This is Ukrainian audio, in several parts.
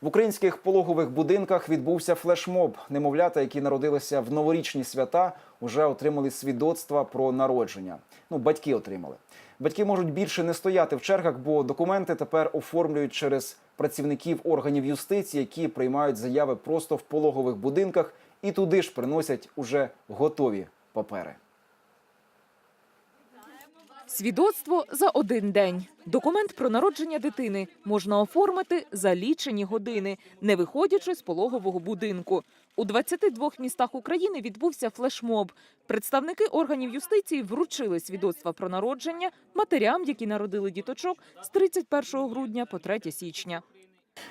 В українських пологових будинках відбувся флешмоб. Немовлята, які народилися в новорічні свята, вже отримали свідоцтва про народження. Ну, батьки отримали. Батьки можуть більше не стояти в чергах, бо документи тепер оформлюють через працівників органів юстиції, які приймають заяви просто в пологових будинках, і туди ж приносять уже готові папери. Свідоцтво за один день. Документ про народження дитини можна оформити за лічені години, не виходячи з пологового будинку. У 22 містах України відбувся флешмоб. Представники органів юстиції вручили свідоцтва про народження матерям, які народили діточок з 31 грудня по 3 січня.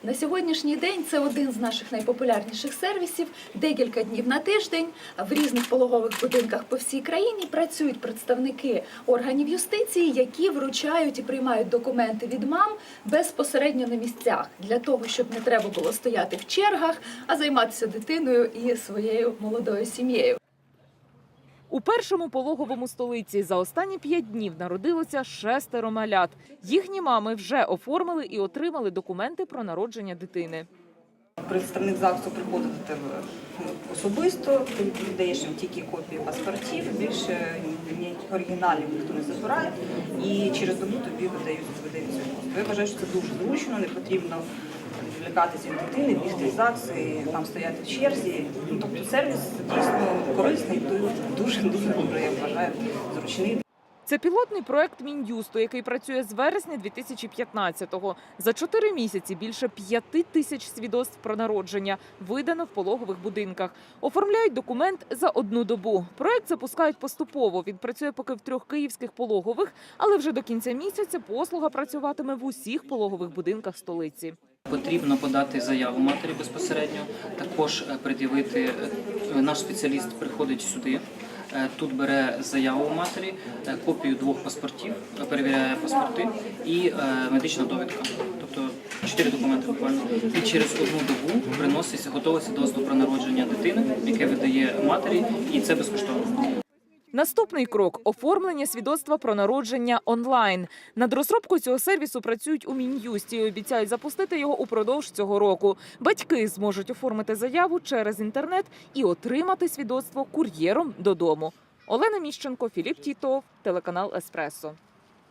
На сьогоднішній день це один з наших найпопулярніших сервісів. Декілька днів на тиждень в різних пологових будинках по всій країні працюють представники органів юстиції, які вручають і приймають документи від мам безпосередньо на місцях для того, щоб не треба було стояти в чергах, а займатися дитиною і своєю молодою сім'єю. У першому пологовому столиці за останні п'ять днів народилося шестеро малят. Їхні мами вже оформили і отримали документи про народження дитини. Представник ЗАГСу приходить до тебе особисто, ти віддаєш їм тільки копії паспортів, більше ніяких оригіналів ніхто не забирає, і через добу тобі видають видають. Я вважаю, що це дуже зручно, не потрібно відвлікатися від дитини, бігти в ЗАГС і там стояти в черзі. Ну, тобто сервіс дійсно корисний, дуже дуже добре, я вважаю, зручний. Це пілотний проект Мін'юсту, який працює з вересня 2015-го. За чотири місяці більше п'яти тисяч свідоцтв про народження видано в пологових будинках. Оформляють документ за одну добу. Проект запускають поступово. Він працює поки в трьох київських пологових, але вже до кінця місяця послуга працюватиме в усіх пологових будинках столиці. Потрібно подати заяву матері безпосередньо, також е, пред'явити е, наш спеціаліст приходить сюди. Е, Тут бере заяву матері, е, копію двох паспортів, е, перевіряє паспорти і медична довідка. Тобто чотири документи буквально. І через одну добу приноситься готове свідоцтво про народження дитини, яке видає матері, і це безкоштовно. Наступний крок оформлення свідоцтва про народження онлайн. Над розробкою цього сервісу працюють у мін'юсті. і Обіцяють запустити його упродовж цього року. Батьки зможуть оформити заяву через інтернет і отримати свідоцтво кур'єром додому. Олена Міщенко, Філіп Тітов, телеканал Еспресо.